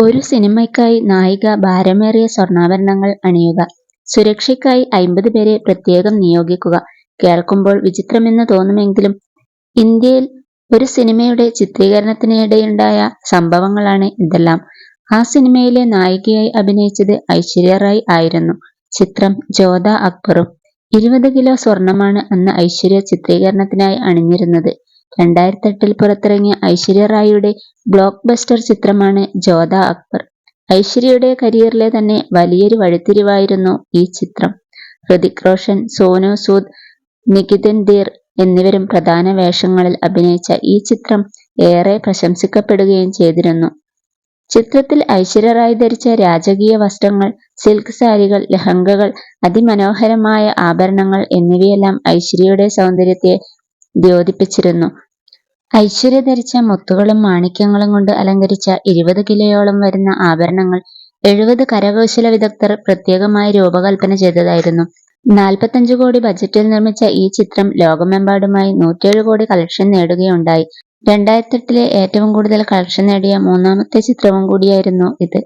ഒരു സിനിമയ്ക്കായി നായിക ഭാരമേറിയ സ്വർണാഭരണങ്ങൾ അണിയുക. സുരക്ഷയ്ക്കായി അയ്മ്പത് പേരെ പ്രത്യേകം നിയോഗിക്കുക. കേൾക്കുമ്പോൾ വിചിത്രമെന്ന് തോന്നുമെങ്കിലും ഇന്ത്യയിൽ ഒരു സിനിമയുടെ ചിത്രീകരണത്തിനിടെയുണ്ടായ സംഭവങ്ങളാണ് ഇതെല്ലാം. ആ സിനിമയിലെ നായികയായി അഭിനയിച്ചത് ഐശ്വര്യ റായ് ആയിരുന്നു. ചിത്രം ജോധ അക്ബറും. ഇരുപത് കിലോ സ്വർണമാണ് അന്ന് ഐശ്വര്യ ചിത്രീകരണത്തിനായി അണിഞ്ഞിരുന്നത്. രണ്ടായിരത്തെട്ടിൽ പുറത്തിറങ്ങിയ ഐശ്വര്യ റായിയുടെ ബ്ലോക്ക് ബസ്റ്റർ ചിത്രമാണ് ജോധ അക്ബർ. ഐശ്വര്യയുടെ കരിയറിലെ തന്നെ വലിയൊരു വഴിത്തിരിവായിരുന്നു ഈ ചിത്രം. ഹൃതിക് റോഷൻ, സോനു സൂദ്, നികിതൻ ധീർ എന്നിവരും പ്രധാന വേഷങ്ങളിൽ അഭിനയിച്ച ഈ ചിത്രം ഏറെ പ്രശംസിക്കപ്പെടുകയും ചെയ്തിരുന്നു. ചിത്രത്തിൽ ഐശ്വര്യ റായ് ധരിച്ച രാജകീയ വസ്ത്രങ്ങൾ, സിൽക്ക് സാരികൾ, ലഹങ്കകൾ അതിമനോഹരമായ ആഭരണങ്ങൾ എന്നിവയെല്ലാം ഐശ്വര്യയുടെ സൗന്ദര്യത്തെ ദ്യോതിപ്പിച്ചിരുന്നു. ഐശ്വര്യ ധരിച്ച മുത്തുകളും മാണിക്യങ്ങളും കൊണ്ട് അലങ്കരിച്ച ഇരുപത് കിലോയോളം വരുന്ന ആഭരണങ്ങൾ എഴുപത് കരകൗശല വിദഗ്ധർ പ്രത്യേകമായി രൂപകൽപ്പന ചെയ്തതായിരുന്നു. നാൽപ്പത്തഞ്ചു കോടി ബജറ്റിൽ നിർമ്മിച്ച ഈ ചിത്രം ലോകമെമ്പാടുമായി നൂറ്റേഴ് കോടി കളക്ഷൻ നേടുകയുണ്ടായി. രണ്ടായിരത്തെട്ടിലെ ഏറ്റവും കൂടുതൽ കളക്ഷൻ നേടിയ മൂന്നാമത്തെ ചിത്രവും കൂടിയായിരുന്നു ഇത്.